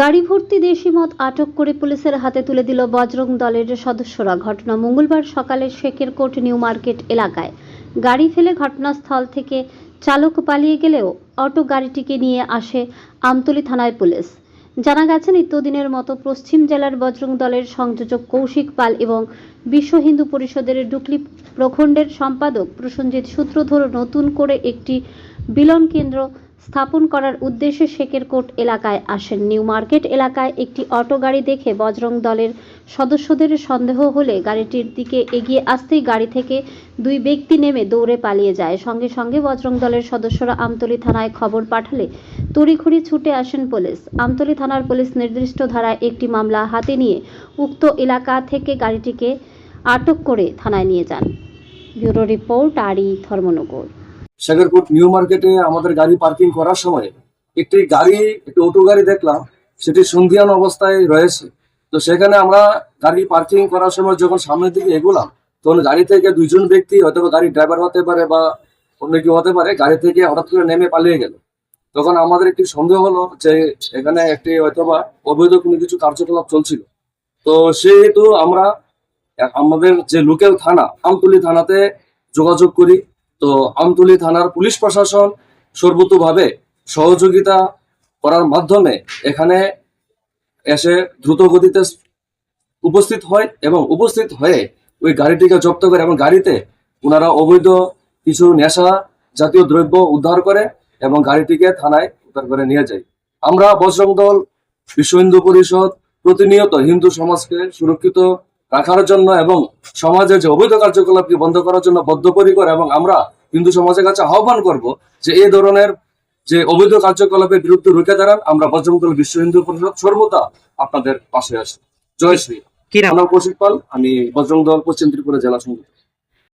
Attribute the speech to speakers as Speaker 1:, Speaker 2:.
Speaker 1: গাড়ি ভর্তি দেশি মদ আটক করে পুলিশের হাতে তুলে দিল বজরং দলের সদস্যরা। ঘটনা মঙ্গলবার সকালে শেখের কোট নিউ মার্কেট এলাকায়। গাড়ি ফেলে ঘটনাস্থল থেকে চালক পালিয়ে গেলেও অটো গাড়িটিকে নিয়ে আসে আমতলী থানায় পুলিশ। জানা গেছে, নিত্যদিনের মতো পশ্চিম জেলার বজরং দলের সংযোজক কৌশিক পাল এবং বিশ্ব হিন্দু পরিষদের ডুকলি প্রখণ্ডের সম্পাদক প্রসঞ্জিৎ সূত্রধর নতুন করে একটি বিলন কেন্দ্র স্থাপন করার উদ্দেশ্যে শেকেরকোট এলাকায় আসেন। নিউ মার্কেট এলাকায় একটি অটো গাড়ি দেখে বজরং দলের সদস্যদের সন্দেহ হলে গাড়িটির দিকে এগিয়ে আসতেই গাড়ি থেকে দুই ব্যক্তি নেমে দৌড়ে পালিয়ে যায়। সঙ্গে সঙ্গে বজরং দলের সদস্যরা আমতলী থানায় খবর পাঠালে তড়িঘড়ি ছুটে আসেন পুলিশ। আমতলী থানার পুলিশ নির্দিষ্ট ধারায় একটি মামলা হাতে নিয়ে উক্ত এলাকা থেকে গাড়িটিকে আটক করে থানায় নিয়ে যান। ব্যুরো রিপোর্ট, আরই ধর্মনগর।
Speaker 2: শেখরপুর নিউ মার্কেটে আমাদের গাড়ি পার্কিং করার সময় একটি গাড়ি, একটি অটো গাড়ি দেখলাম, সেটি সন্ধিয়ান অবস্থায় রয়েছে। তো সেখানে আমরা গাড়ি পার্কিং করার সময় যখন সামনের দিকে এগোলাম, তখন গাড়ি থেকে দুইজন ব্যক্তি হয়তো গাড়ির ড্রাইভার হতে পারে বা অন্য কেউ হতে পারে, গাড়ি থেকে হঠাৎ করে নেমে পালিয়ে গেল। তখন আমাদের একটি সন্দেহ হলো যে এখানে একটি হয়তোবা অবৈধ কোনো কিছু কার্যকলাপ চলছিল। তো সেহেতু আমরা আমাদের যে লোকাল থানা, আমতলি থানাতে যোগাযোগ করি। তো আমতলী থানার পুলিশ প্রশাসন সর্বতোভাবে সহযোগিতা করার মাধ্যমে এখানে এসে দ্রুত গতিতে উপস্থিত হয় এবং উপস্থিত হয়ে ওই গাড়িটিকে জব্দ করে এবং গাড়িতে ওনারা অবৈধ কিছু নেশা জাতীয় দ্রব্য উদ্ধার করে এবং গাড়িটিকে থানায় উদ্ধার করে নিয়ে যায়। আমরা বজরং দল বিশ্ব হিন্দু পরিষদ প্রতিনিয়ত হিন্দু সমাজকে সুরক্ষিত রাখার জন্য এবং সমাজে যে অবৈধ কার্যকলাপকে বন্ধ করার জন্য বদ্ধপরিকর এবং আমরা হিন্দু সমাজের কাছে আহ্বান করব যে এই ধরনের যে অবৈধ কার্যকলাপের বিরুদ্ধে রুখে দাঁড়ান। আমরা বজ্রমতল বিশ্ব হিন্দু পরিষদ সর্বদা আপনাদের পাশে আসি জয় শ্রী।
Speaker 3: কি নাম?
Speaker 2: আমার কৌশিক পাল। আমি বজরং দল পশ্চিম ত্রিপুরা জেলা সংগঠন